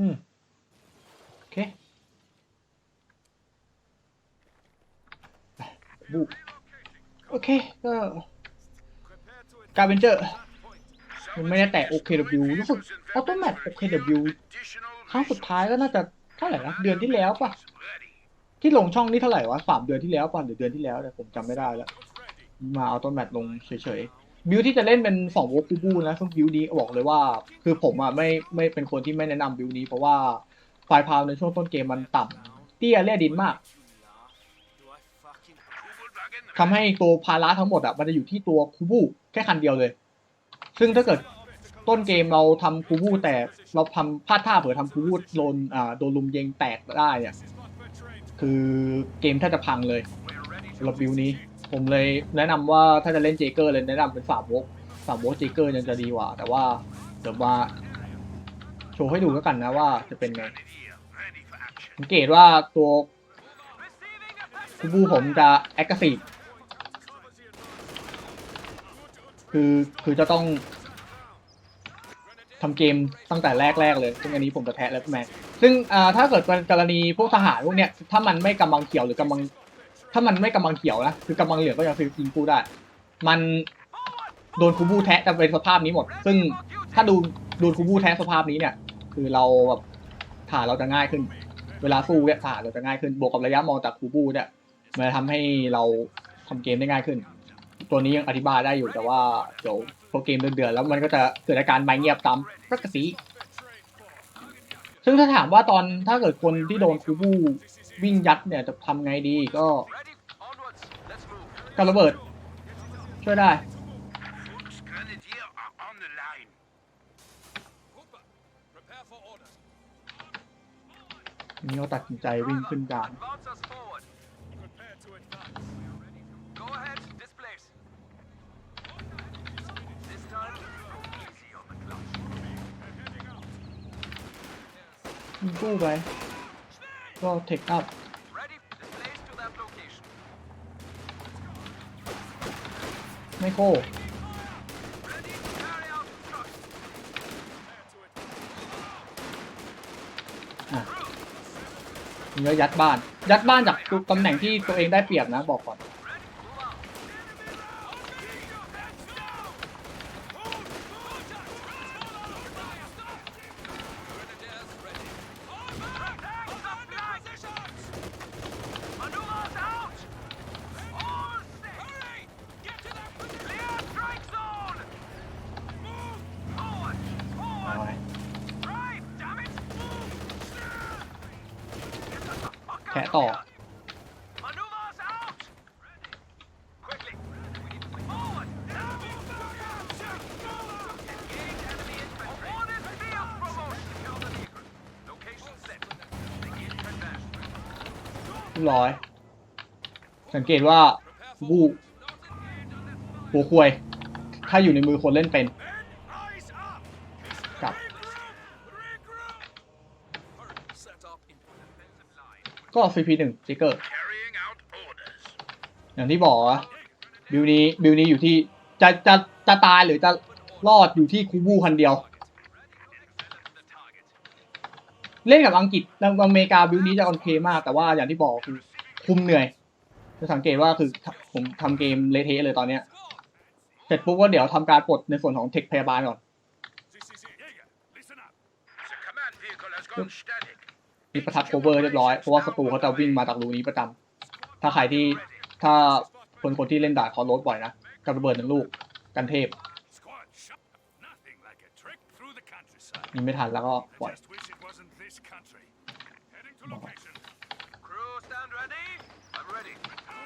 อืม โอเคบุโอเค ก็การเวนเจอร์มันไม่ได้แตะ OKW รู้สึกออโตแมท OKW ครั้งสุดท้ายก็น่าจะเท่าไหร่นะเดือนที่แล้วป่ะ ที่ลงช่องนี่เท่าไหร่วะสามเดือนที่แล้วป่ะหรือเดือนที่แล้วแต่ผมจำไม่ได้แล้ว มาเอาต้แมตลงเฉยๆ บิวที่จะเล่นเป็นสองวอคูบูนะซึ่งบิวนี้บอกเลยว่า คือผมอะไม่ไม่เป็นคนที่ไม่แนะนำบิวนี้ เพราะว่าไฟพาวในช่วงต้นเกมมันต่ำเตี้ยเลี่ยดินมากทำให้ตัวพาราทั้งหมดอะมันจะอยู่ที่ตัวคูบูแค่คันเดียวเลย ซึ่งถ้าเกิดต้นเกมเราทำคูบูแต่เราทำพลาดท่าเผื่อทำคูบูโดนอ่าโดนลุมเยงแตกได้เนี่ยคือเกมแทบจะพังเลยสำหรับบิวนี้ ผมเลยแนะนำว่าถ้าจะเล่นเจเกอร์เลยแนะนำเป็นสามวกสามวกเจเกอร์ยังจะดีกว่า แต่ว่าเดี๋ยวมาโชว์ให้ดูแล้วกันนะว่าจะเป็นไงสังเกตว่าตัวคูบูผมจะแอคทีฟคือคือจะต้องทำเกมตั้งแต่แรกๆเลยซึ่งอันนี้ผมจะแทะแล้วแมนซึ่งถ้าเกิดเป็นกรณีพวกทหารพวกเนี้ยถ้ามันไม่กำบังเขียวหรือกำบัง ถ้ามันไม่กำบังเขียวนะ คือกำบังเหลืองก็ยังฟิยิงกูได้ มันโดนคูบูแทะจะเป็นสภาพนี้หมด ซึ่งถ้าดูโดนคูบูแทะสภาพนี้เนี่ย คือเราแบบฐานเราจะง่ายขึ้น เวลาสู้เนี่ยฐานเราจะง่ายขึ้น บวกกับระยะมองจากคูบูเนี่ย มันจะทำให้เราทำเกมได้ง่ายขึ้น ตัวนี้ยังอธิบายได้อยู่แต่ว่าเดี๋ยวพอเกมเดือดๆแล้วมันก็จะเกิดอาการไม่เงียบตามปกติซึ่งถ้าถามว่าตอนถ้าเกิดคนที่โดนคูบู วิ่งยัดเนี่ยจะทำไงดีก็กับระเบิด ช่วยได้ Grenadier are on the line. นี่เขาตัดสินใจวิ่งขึ้นด่าน Advance us forward. Go ahead, displace. This time, easy on the clutch. ยิงกู้ไป ก็เทคอัพ Ready, displace to that location. ไม่โก้ Ready, carry out instructions. อะนี่ก็ยัดบ้าน ยัดบ้านจากตำแหน่งที่ตัวเองได้เปรียบนะ บอกก่อน Location set. Begin conversion. เรียบร้อย สังเกตว่าบูหัวควย ถ้าอยู่ในมือคนเล่นเป็น Eyes up! กับ Regroup! Set up in defensive line. ก็ CP1 จิกเกอร์ Carrying out orders. อย่างที่บอกอะบิวนี้บิวนี้อยู่ที่จะจะจะตายหรือจะรอดอยู่ที่คูบูคันเดียว The target. เล่นกับอังกฤษอเมริกาบิวนี้จะออนเคมาก แต่ว่าอย่างที่บอกคือคุมเหนื่อย จะสังเกตว่าคือผมทำเกมเละเทะเลยตอนเนี้ยเสร็จปุ๊บก็เดี๋ยวทำการปลดในส่วนของเทคพยาบาลก่อน มีประทัดโคเวอร์เรียบร้อย เพราะว่าศัตรูเขาจะวิ่งมาจากรูนี้ประจำถ้าใครที่ถ้าคนคนที่เล่นด่าคอรถบ่อยนะกับระเบิดหนึ่งลูกกันเทพยิงไม่ทันแล้วก็ปล่อย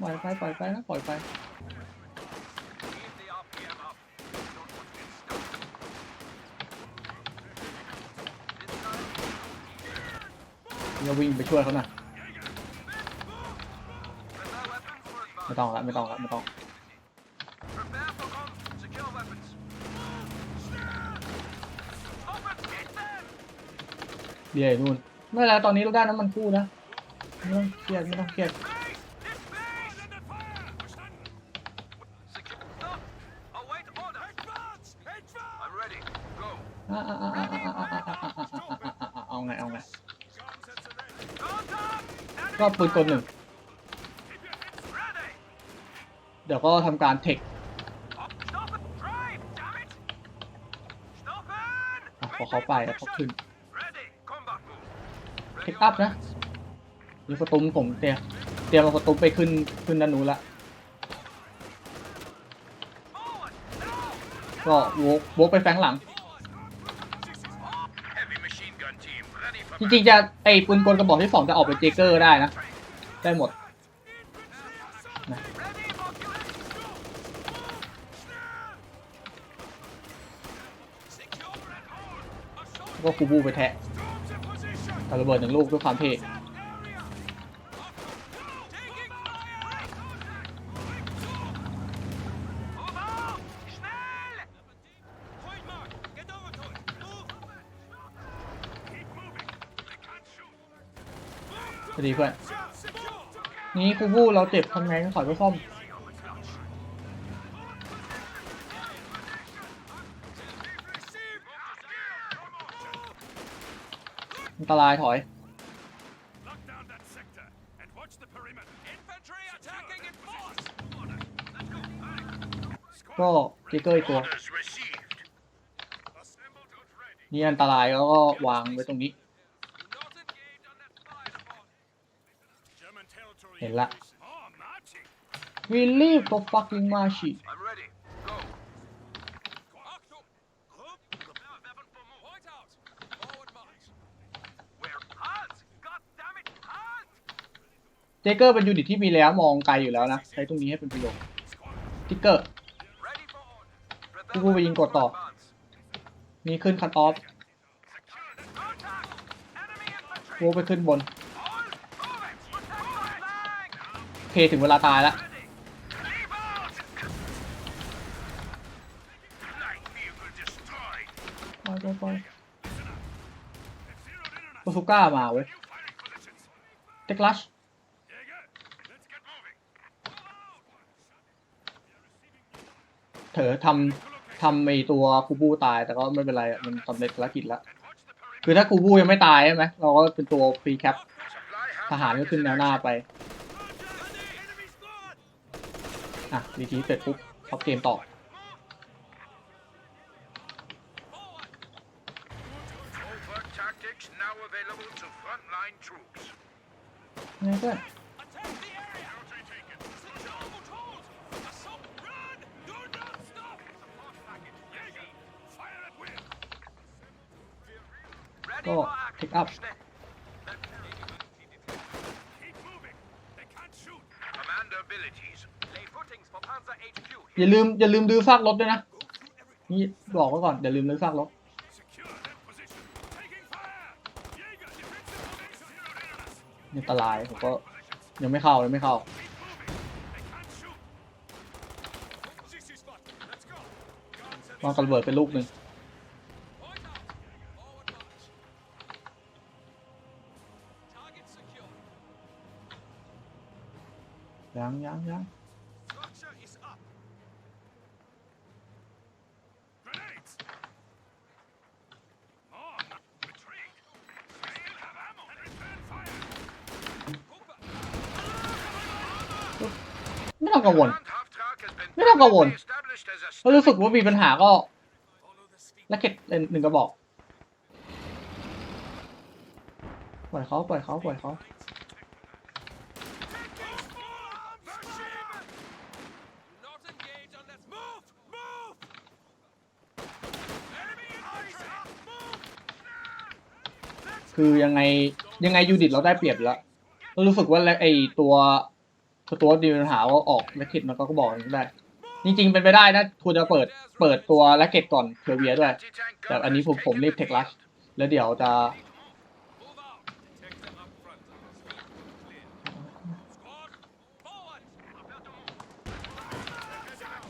ปล่อยไปปล่อยไปนะปล่อยไป เนี่ยวิ่งไปช่วยเขาหน่ะไม่ต้องละไม่ต้องละไม่ต้องเดี๋ยวนู่นไม่แล้วตอนนี้เราได้น้ำมันพู่นะไม่ต้องเครียดไม่ต้องเครียดเอาไงเอาไง ก็ปืนกลหนึ่ง เดี๋ยวก็ทำการเทคอะพอเขาไปแล้วเขาขึ้น เทคอัพนะมีสตุ้มผมเตรียมเตรียมเอาสตุมไปขึ้นขึ้นด้านนู้นละก็โวกโวกไปแฟงหลัง จริงๆจะไอ้ปืนกลกระบอกที่สองจะออกเป็นเจเกอร์ได้นะ ได้หมดก็คูบูไปแทะระเบิดหนึ่งลูกด้วยความเท่ อดีเพื่อน นี้กูวู้เราเจ็บทำไงก็ขอไปซ่อมอันตรายถอย ก็ติ๊กเกอร์อีกตัว นี่อันตรายแล้วก็วางไว้ตรงนี้ Point out. Forward march. Where? Halt! God damn it! Halt! เจเกอร์เป็นยูนิตที่มีแล้วมองไกลอยู่แล้วนะ ใช้ตรงนี้ให้เป็นประโยชน์ทิกเกอร์ Ready for order. กูกูไปยิงกดต่อ มีขึ้นคัตออฟ Contact. Enemy infantry. โวกไปขึ้นบน เคถึงเวลาตายแล้วไปไปไปโอซูก้ามาเว้ย New firing positions. เทคลัชเถอทำทำไอตัวคูบูตายแต่ก็ไม่เป็นไรมันสำเร็จภารกิจแล้วคือถ้าคูบูยังไม่ตายใช่ไหมเราก็เป็นตัวฟรีแคปทหารก็ขึ้นแนวหน้าไป Enemy squad. อะดีทีเสร็จปุ๊บเอาเกมต่อไงเพื่อนก็ pick up อย่าลืมอย่าลืมดื้อซากรถด้วยนะ นี่บอกไว้ก่อนอย่าลืมดื้อซากรถอันตรายผมก็ยังไม่เข้ายังไม่เข้าวางกระเบิดเป็นลูกหนึ่งยังยังยัง ต้องกังวล Landhafttrag has been ไม่ต้องกังวล established as a ถ้ารู้สึกว่ามีปัญหาก็ Follow the steam. แลกเก็ตหนึ่งกระบอกปล่อยเขาปล่อยเขาปล่อยเขา Not engage unless move! Move! Enemy infantry! Move! คือยังไงยังไงยูนิตเราได้เปรียบอยู่แล้ว เรารู้สึกว่าไอตัว ตัวดีปัญหาว่าออกแลกเก็ตมันก็บอกอย่างนี้ได้ จริง ๆ เป็นไปได้นะคุณจะเปิดเปิดตัวแลกเก็ตก่อนเทอร์เวียด้วย แต่อันนี้ผมผมรีบเทคลัชแล้วเดี๋ยวจะ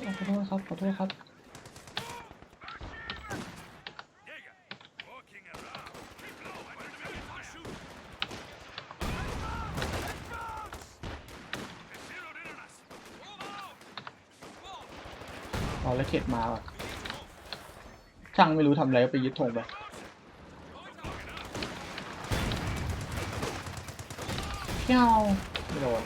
ขอโทษครับขอโทษครับ เข็ดมาแบบช่างไม่รู้ทำอะไรก็ไปยึดธงไปเที่ยวโดน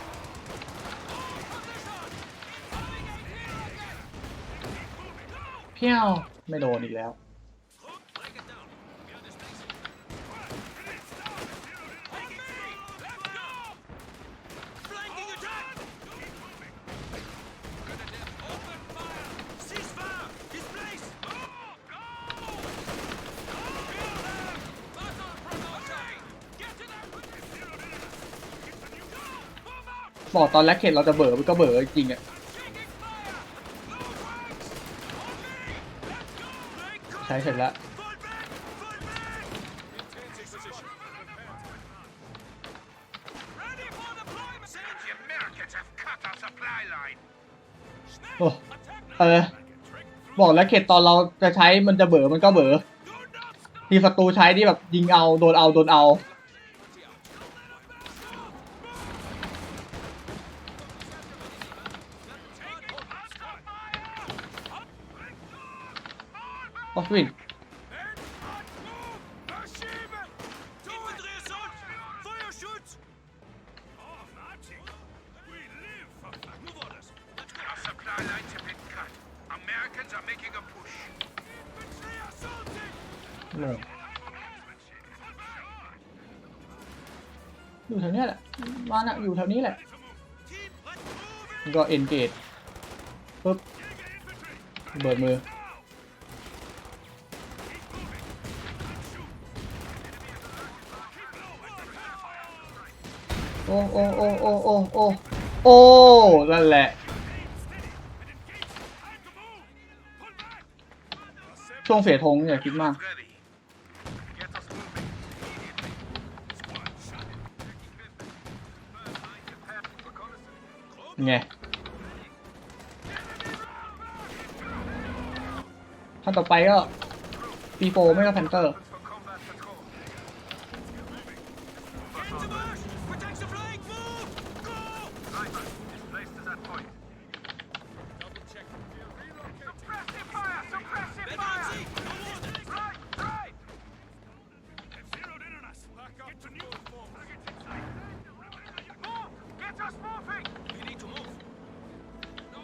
เที่ยวไม่โดนอีกแล้ว บอกตอนแรกเข็ดเราจะเบอร์มันก็เบอร์จริงอะใช้เสร็จแล้วโอ้เออบอกแล้วเขตตอนเราจะใช้มันจะเบอร์มันก็เบอร์ทีศัตรูใช้ที่แบบยิงเอาโดนเอาโดนเอา ลยอยู่แถวเนี้ยแหละมันอะอยู่แถวนี้แหละ Keep let's move มันก็เอนเกตปึ๊บเบิดมือ อ้โอ้โอ้โอ้โอ้โอ้โอ้นั่นแหละ ช่วงเสียธงอย่าคิดมาก ไงขั้นต่อไปก็ปีโฟไม่ก็แพนเตอร์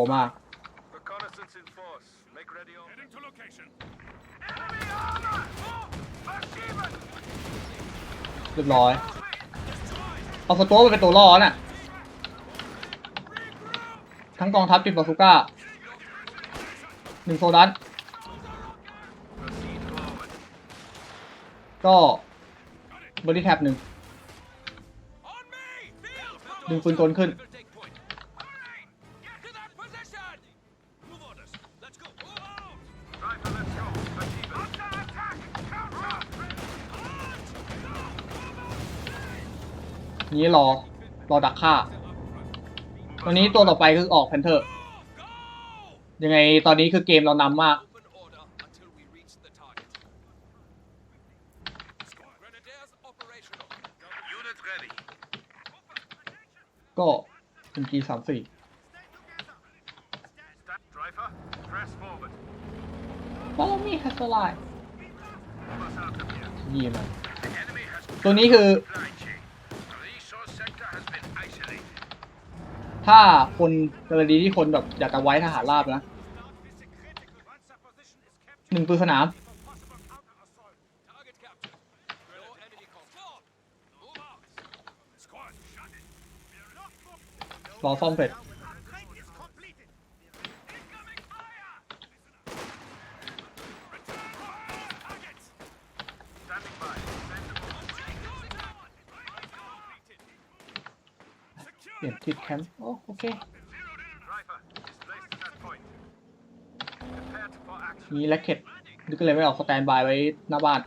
วมาก Reconnaissance in force. Make ready on. Heading to location. Enemy armor! Move! Bathsheba! เรียบร้อย เอาสตัวไปเป็นตัวล่อน่ะ ทั้งกองทัพติดบาซูก้าหนึ่งโซดัน Proceed forward. ก็บอดี้แท็บหนึ่ง On me! Field! ดึงปืนกลขึ้น นี้รอ รอดักฆ่า ตอนนี้ตัวต่อไปคือออกแพนเทอร์ ยังไงตอนนี้คือเกมเรานำมาก ก็เป็นกีสามสี่ฟอลมี่ฮัสไลยี่มันตัวนี้คือ ถ้าคนกรณีที่คนแบบอยากจะไว้ทหารราบนะหนึ่งปืนสนามรอฟอมเสร็จ เปลี่ยนทิศแคมป์โอ้โอเคมีแล็กเก็ตนึกอะไรไม่ออกสแตนบายไว้หน้าบ้าน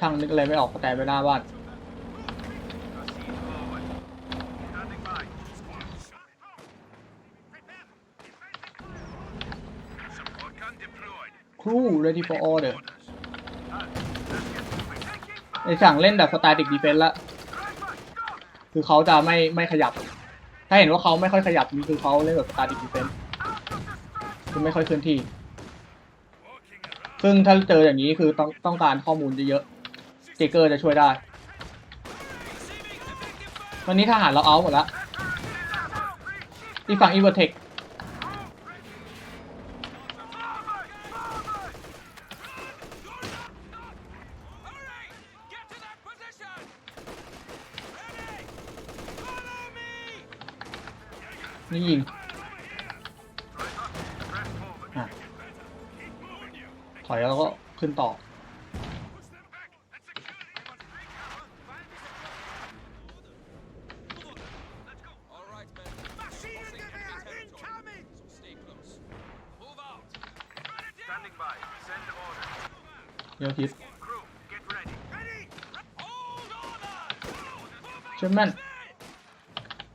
ช่างนึกอะไรไม่ออกสแตนไว้หน้าบ้านครู ready for order ไอสั่งเล่นแบบสไตล์ติกดีเฟนต์ละ คือเขาจะไม่ไม่ขยับ ถ้าเห็นว่าเขาไม่ค่อยขยับนี่คือเขาเล่นแบบสตาร์ดิฟเฟนส์คือไม่ค่อยเคลื่อนที่ ซึ่งถ้าเจออย่างนี้คือต้องต้องการข้อมูลเยอะๆเจเกอร์จะช่วยได้ตอนนี้ทหารเราเอาหมดละอีฝั่งอีเวอร์เทค ยวคิด Crew, get ready. Ready! Hold order! Move เชื่อแม่น out!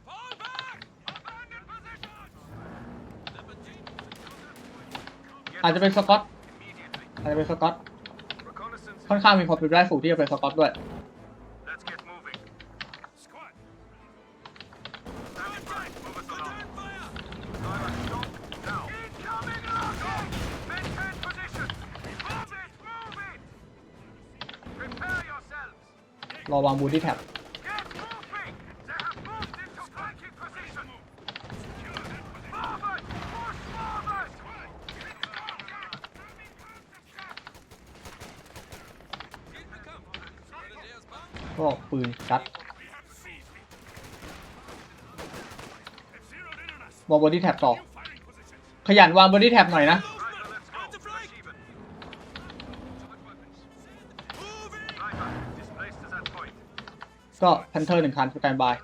Fall back! Abandon position! Get อาจจะเป็นสกอต immediately. อาจจะเป็นสกอต Reconnaissance. ค่อนข้างมีความเป็นไปได้สูงที่จะเป็นสกอตด้วย รอวางบูที่แท็บก็ออปืนชัดวางบอดี้แท็บต่อ ขยันวางบอดี้แท็บหน่อยนะ ก็แพนเทอร์หนึ่งคันสแตนบาย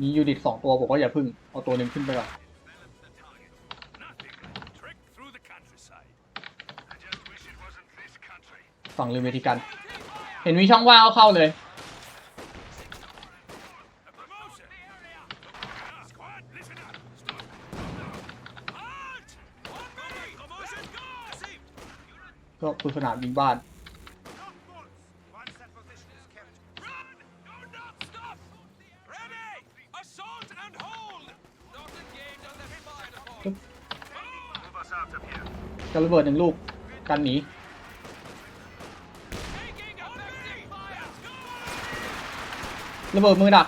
มียูนิตสองตัวผมก็อย่าพึ่ง เอาตัวหนึ่งขึ้นไปก่อนฝั่งลืมเวทีกัน เห็นมีช่องว่างเข้าเลย บนสนามยิงบ้านจะระเบิดหนึ่งลูกกันหนีระเบิดมือดัก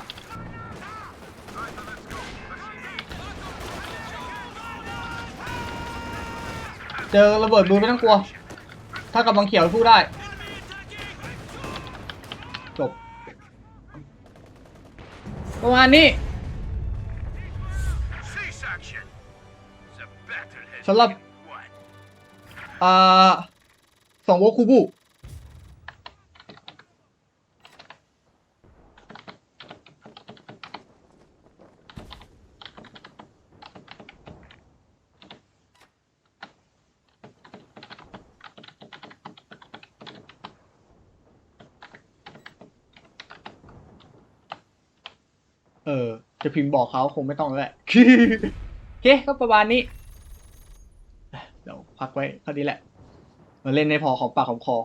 เจอระเบิดมือไม่ต้องกลัว ถ้ากำลังเขียวสู้ได้ จบ ประมาณนี้สำหรับ อ่าสองโวคูบุเออ จะพิมพ์บอกเขาคงไม่ต้องแล้วแหละโอเคก็ประมาณนี้เดี๋ยวพักไว้เท่านี้แหละ มาเล่นในพอของปากของคอ